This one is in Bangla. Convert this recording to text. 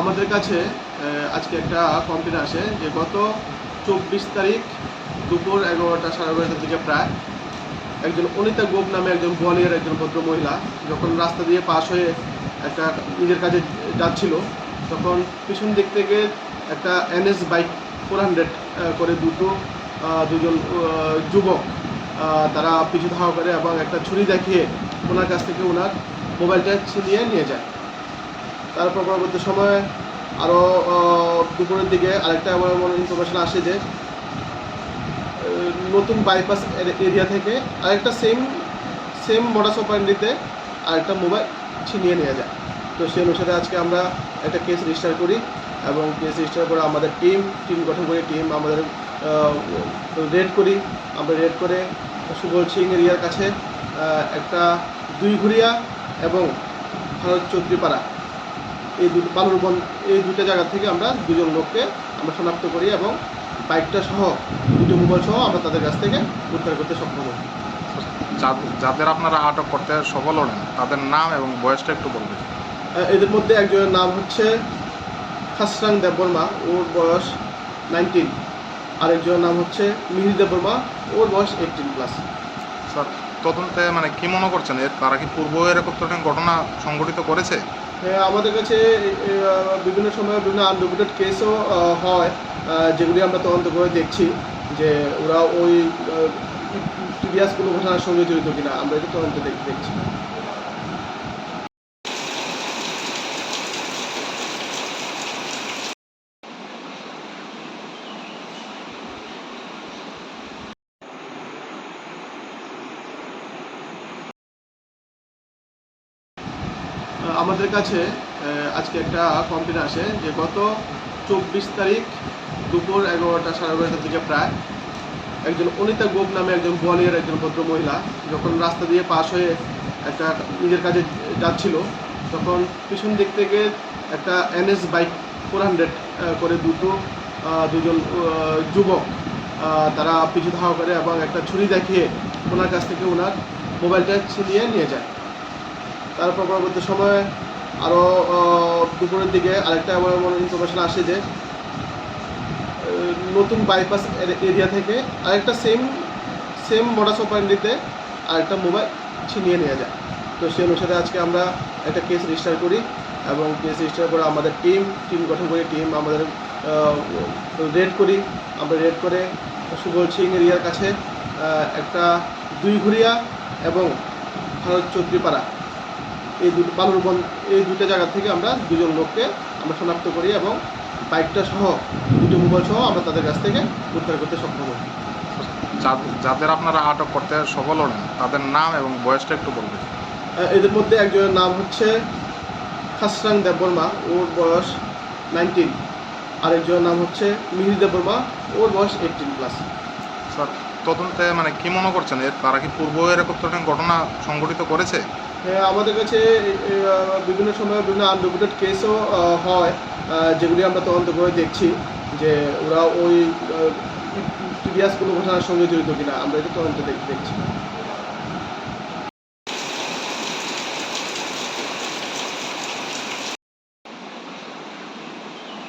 আমাদের কাছে আজকে একটা কমপ্লেন আসে যে গত চব্বিশ তারিখ দুপুর এগারোটা সাড়ে এগারোটার দিকে প্রায় একজন অনিতা গোপ নামে একজন গোয়ালিয়ার একজন ভদ্র মহিলা যখন রাস্তা দিয়ে পাশ হয়ে একটা নিজের কাজে যাচ্ছিল, তখন পিছন দিক থেকে একটা এনএস বাইক ফোর হান্ড্রেড করে দুটো দুজন যুবক তারা পিছু ধাওয়া করে এবং একটা ছুরি দেখিয়ে ওনার কাছ থেকে ওনার মোবাইলটা ছিনিয়ে নিয়ে যায়। তারপর পরবর্তী সময়ে আরও দুপুরের দিকে আরেকটা আমার মনে ইনফরমেশন আসে যে নতুন বাইপাস এরিয়া থেকে আরেকটা সেম সেম মোডাস অপারেন্ডিতে আরেকটা মোবাইল ছিনিয়ে নিয়ে যায়। তো সেই অনুসারে আজকে আমরা একটা কেস রেজিস্টার করি এবং কেস রেজিস্টার করে আমাদের টিম টিম গঠন করি টিম আমাদের রেড করি। আমরা রেড করে সুবল সিং এরিয়ার কাছে একটা দুই ঘুরিয়া এবং ভারত চৌধুরীপাড়া এই দুটো বালুরবন এই দুটো জায়গা থেকে আমরা দুজন লোককে আমরা শনাক্ত করি এবং বাইকটা সহ দুটো মোবাইল সহ আমরা তাদের কাছ থেকে উদ্ধার করতে সক্ষম হই। যাদের আপনারা আটক করতে সফল হলেন তাদের নাম এবং বয়সটা একটু বলবেন। এদের মধ্যে একজনের নাম হচ্ছে খাসরাং দেববর্মা ওর বয়স নাইনটিন আরেকজনের নাম হচ্ছে মিহির দেববর্মা ওর বয়স এইটিন প্লাস স্যার তদন্তে মানে কি মনে করছেন? এর তারা কি পূর্ব এরকম ধরনের ঘটনা সংঘটিত করেছে? আমাদের কাছে বিভিন্ন সময়ে বিভিন্ন আনডকুমেন্টেড কেসও হয় যেগুলি আমরা তদন্ত করে দেখছি যে ওরা ওই প্রিভিয়াস কোনো ঘটনার সঙ্গে জড়িত কিনা আমরা এটা তদন্ত দেখছি আমাদের কাছে আজকে একটা কমপ্লেন আসে যে গত চব্বিশ তারিখ দুপুর এগারোটা, সাড়ে এগারোটার দিকে প্রায় একজন অনিতা গোপ নামে একজন গোয়ালিয়ার একজন ভদ্র মহিলা যখন রাস্তা দিয়ে পাশ হয়ে একটা নিজের কাজে যাচ্ছিল, তখন পিছন দিক থেকে একটা এনএস বাইক ফোর হান্ড্রেড করে দুটো দুজন যুবক তারা পিছু ধাওয়া করে এবং একটা ছুরি দেখিয়ে ওনার কাছ থেকে ওনার মোবাইলটা ছিনিয়ে নিয়ে যায়। তারপর পরবর্তী সময়ে আরও দুপুরের দিকে আরেকটা আমার মনে ইনফরমেশন আসে যে নতুন বাইপাস এরিয়া থেকে আরেকটা সেম সেম মোডাস অপারেন্ডিতে আরেকটা মোবাইল ছিনিয়ে নিয়ে যায়। তো সেই অনুসারে আজকে আমরা একটা কেস রেজিস্টার করি এবং কেস রেজিস্টার করে আমাদের টিম টিম গঠন করি টিম আমাদের রেড করি। আমরা রেড করে সুবল সিং এরিয়ার কাছে একটা দুই ঘুরিয়া এবং ভারত চৌধুরীপাড়া এই দুটো বালুরবন এই দুটো জায়গা থেকে আমরা দুজন লোককে আমরা শনাক্ত করি এবং বাইকটা সহ দুটো মোবাইল সহ আমরা তাদের কাছ থেকে উদ্ধার করতে সক্ষম হই। যাদের আপনারা আটক করতে সফল হলেন তাদের নাম এবং বয়সটা একটু বলবেন। এদের মধ্যে একজনের নাম হচ্ছে খাসরাং দেববর্মা ওর বয়স নাইনটিন আরেকজনের নাম হচ্ছে মিহির দেববর্মা ওর বয়স এইটিন প্লাস স্যার তদন্তে মানে কি মনে করছেন? এর তারা কি পূর্ব এরকম ধরনের ঘটনা সংঘটিত করেছে? আমাদের কাছে বিভিন্ন সময় বিভিন্ন আনডকুমেন্টেড কেসও হয় যেগুলি আমরা তদন্ত করে দেখছি যে ওরা ওই প্রিভিয়াস কোনো ঘটনার সঙ্গে জড়িত কিনা আমরা এটা তদন্ত দেখ- দেখছি